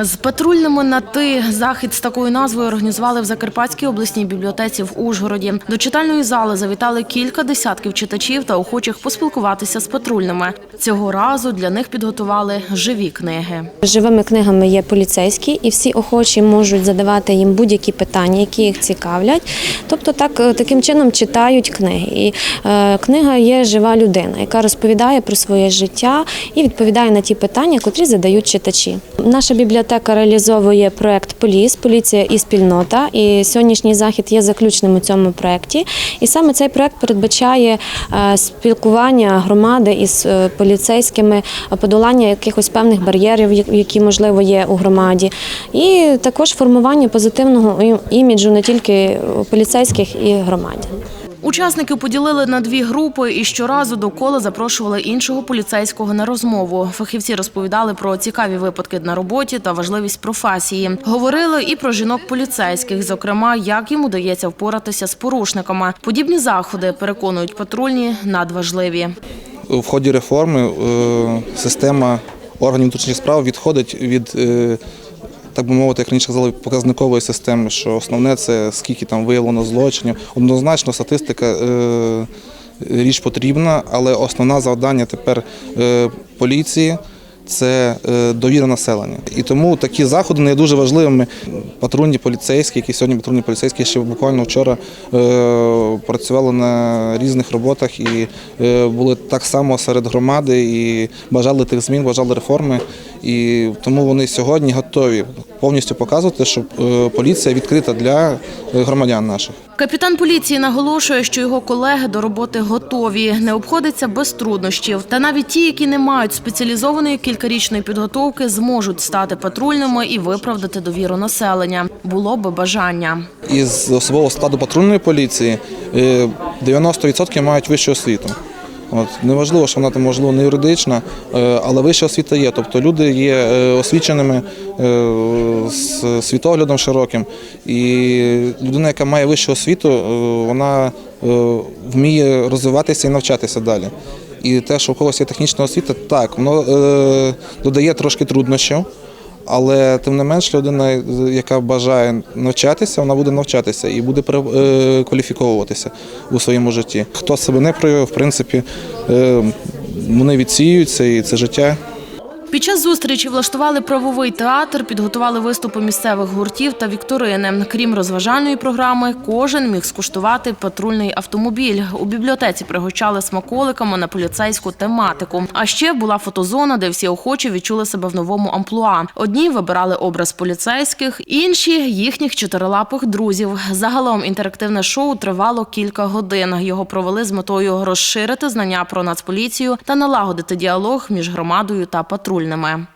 З патрульними на ти захід з такою назвою організували в Закарпатській обласній бібліотеці в Ужгороді. До читальної зали завітали кілька десятків читачів та охочих поспілкуватися з патрульними. Цього разу для них підготували живі книги. Живими книгами є поліцейські, і всі охочі можуть задавати їм будь-які питання, які їх цікавлять. Тобто, так е, таким чином читають книги. І е, книга є жива людина, яка розповідає про своє життя і відповідає на ті питання, котрі задають читачі. Наша бібліотека реалізовує проект Поліс, поліція і спільнота. І сьогоднішній захід є заключним у цьому проекті. І саме цей проект передбачає е, спілкування громади із е, поліцейськими, подолання якихось певних бар'єрів, які можливо є у громаді, і також формування позитивного іміджу не тільки поліцейських і громаді. Учасники поділили на дві групи і щоразу до кола запрошували іншого поліцейського на розмову. Фахівці розповідали про цікаві випадки на роботі та важливість професії. Говорили і про жінок поліцейських, зокрема, як їм удається впоратися з порушниками. Подібні заходи переконують патрульні надважливі. В ході реформи е, система органів внутрішніх справ відходить від, е, так би мовити, як раніше казали, показникової системи, що основне це скільки там виявлено злочинів. Однозначно, статистика е, річ потрібна, але основне завдання тепер е, поліції. Це е, довіра населення, і тому такі заходи не дуже важливими. Патрульні поліцейські, які сьогодні патрульні поліцейські, ще буквально вчора е, працювали на різних роботах і е, були так само серед громади і бажали тих змін, бажали реформи. І тому вони сьогодні готові повністю показувати, що поліція відкрита для громадян наших. Капітан поліції наголошує, що його колеги до роботи готові, не обходиться без труднощів. Та навіть ті, які не мають спеціалізованої кількарічної підготовки, зможуть стати патрульними і виправдати довіру населення. Було би бажання. Із особового складу патрульної поліції е, 90% мають вищу освіту. От неважливо, що вона там можливо не юридична, е, але вища освіта є. Тобто люди є е, освіченими е, з світоглядом широким. І людина, яка має вищу освіту, е, вона е, вміє розвиватися і навчатися далі. І те, що у когось є технічна освіта, так, воно е, додає трошки труднощів. Але тим не менш, людина, яка бажає навчатися, вона буде навчатися і буде кваліфіковуватися у своєму житті. Хто себе не проявив, в принципі, е, вони відсіюються і це життя. Під час зустрічі влаштували правовий театр, підготували виступи місцевих гуртів та вікторини. Крім розважальної програми, кожен міг скуштувати патрульний автомобіль. У бібліотеці пригощали смаколиками на поліцейську тематику. А ще була фотозона, де всі охочі відчули себе в новому амплуа. Одні вибирали образ поліцейських, інші їхніх чотирилапих друзів. Загалом інтерактивне шоу тривало кілька годин. Його провели з метою розширити знання про нацполіцію та налагодити діалог між громадою та патрульними.